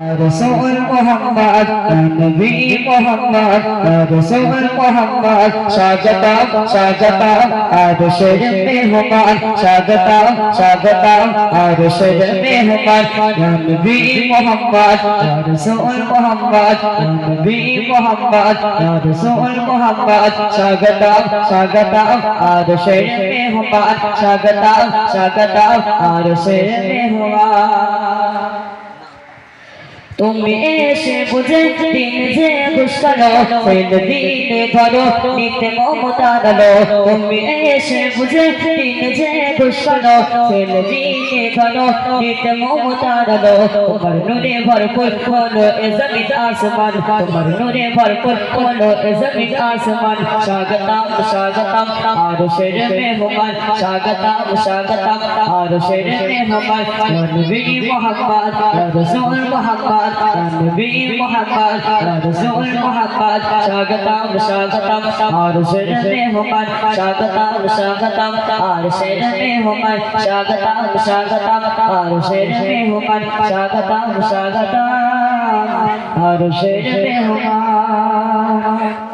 রসুল মোহাম্মদ নবী মোহাম্মদ রসুল মোহাম্মদ স্বাগতম স্বাগতম আরশের মেহমান, স্বাগতম স্বাগতম আরশের মেহমান, নবী মোহাম্মদ রসুল মোহাম্মদ নবী মোহাম্মদ রসুল মোহাম্মদ স্বাগতম স্বাগতম আরশের মেহমান, স্বাগতম স্বাগতম আরশের মেহমান। তুমি এসে বুঝে দিন যে দুষ্কালো সেন দিনে ধরো নিতে মমতা দালো তুমি এসে বুঝে দিন যে দুষ্কালো সেন দিনে ধরো নিতে মমতা দালো তোমার নূরে ভরপুর হলো এ জমিন আসমান তোমার নূরে ভরপুর হলো এ জমিন আসমান স্বাগতম স্বাগতম আর শের মেহমান স্বাগতম স্বাগতম আর শের মেহমান নবী মোহাম্মদ রসূল মোহাম্মদ নবী মোহাম্মদ রসূল মোহাম্মদ স্বাগতম স্বাগতম আর শের মেহমান স্বাগতম স্বাগতম। আর শের মেহমান স্বাগতম স্বাগতম। আর শের মেহমান স্বাগতম স্বাগতম। আর শের মেহমান